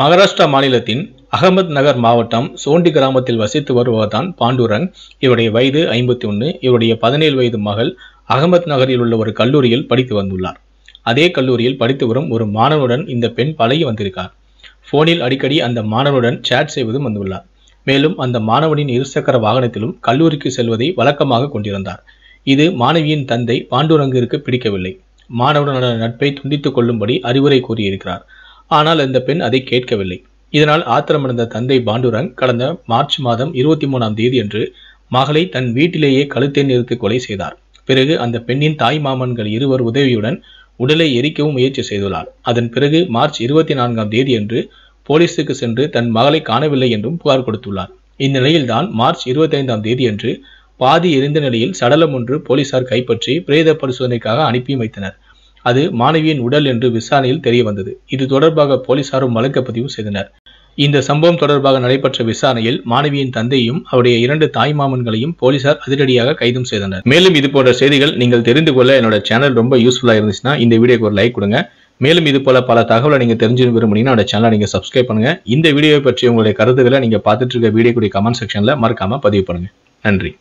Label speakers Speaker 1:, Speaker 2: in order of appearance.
Speaker 1: மகாராஷ்டிரா மாநிலத்தின் அகமத் நகர் மாவட்டம் சோண்டி கிராமத்தில் வசித்து வருபவர்தான் பாண்டுரங் இவருடைய வயது ஐம்பத்தி ஒன்று இவருடைய பதினேழு வயது மகள் அகமத் நகரில் உள்ள ஒரு கல்லூரியில் படித்து வந்துள்ளார். அதே கல்லூரியில் படித்து வரும் ஒரு மாணவனுடன் இந்த பெண் பழகி வந்திருக்கார். போனில் அடிக்கடி அந்த மாணவனுடன் சேட் செய்வதும் வந்துள்ளார். மேலும் அந்த மாணவனின் இருசக்கர வாகனத்திலும் கல்லூரிக்கு செல்வதை வழக்கமாக கொண்டிருந்தார். இது மாணவியின் தந்தை பாண்டுரங்கிற்கு பிடிக்கவில்லை. மாணவனுடன் நட்பை துண்டித்துக் கொள்ளும்படி அறிவுரை கூறியிருக்கிறார். ஆனால் அந்த பெண் அதை கேட்கவில்லை. இதனால் ஆத்திரமடைந்த தந்தை பாண்டுரங் கடந்த மார்ச் மாதம் இருபத்தி மூணாம் தேதியன்று மகளை தன் வீட்டிலேயே கழுத்தை நிறுத்தி கொலை செய்தார். பிறகு அந்த பெண்ணின் தாய் மாமன்கள் இருவர் உதவியுடன் உடலை எரிக்கவும் முயற்சி செய்துள்ளார். அதன் பிறகு மார்ச் இருபத்தி நான்காம் தேதியன்று போலீசுக்கு சென்று தன் மகளை காணவில்லை என்றும் புகார் கொடுத்துள்ளார். இந்நிலையில்தான் மார்ச் இருபத்தைந்தாம் தேதியன்று பாதி எரிந்த நிலையில் சடலம் ஒன்று போலீசார் கைப்பற்றி பிரேத பரிசோதனைக்காக அனுப்பி வைத்தனர். அது மாணவியின் உடல் என்று விசாரணையில் தெரிய வந்தது இது தொடர்பாக போலீசாரும் வழக்கு பதிவு செய்தனர். இந்த சம்பவம் தொடர்பாக நடைபெற்ற விசாரணையில் மாணவியின் தந்தையும் அவருடைய இரண்டு தாய்மாமன்களையும் போலீசார் அதிரடியாக கைதும் செய்தனர். மேலும் இது போன்ற செய்திகள் நீங்கள் தெரிந்து கொள்ள என்னோட சேனல் ரொம்ப யூஸ்ஃபுல்லாக இருந்துச்சுன்னா இந்த வீடியோக்கு ஒரு லைக் கொடுங்க. மேலும் இது போல பல தகவலை நீங்க தெரிஞ்சு விரும்புனீங்கன்னா என்னோட சேனலை நீங்க சப்ஸ்கிரைப் பண்ணுங்க. இந்த வீடியோவை பற்றி உங்களுடைய கருத்துக்களை நீங்க பார்த்துட்டு இருக்க வீடியோ கூடிய கமெண்ட் செக்ஷன்ல மறக்காம பதிவு பண்ணுங்க. நன்றி.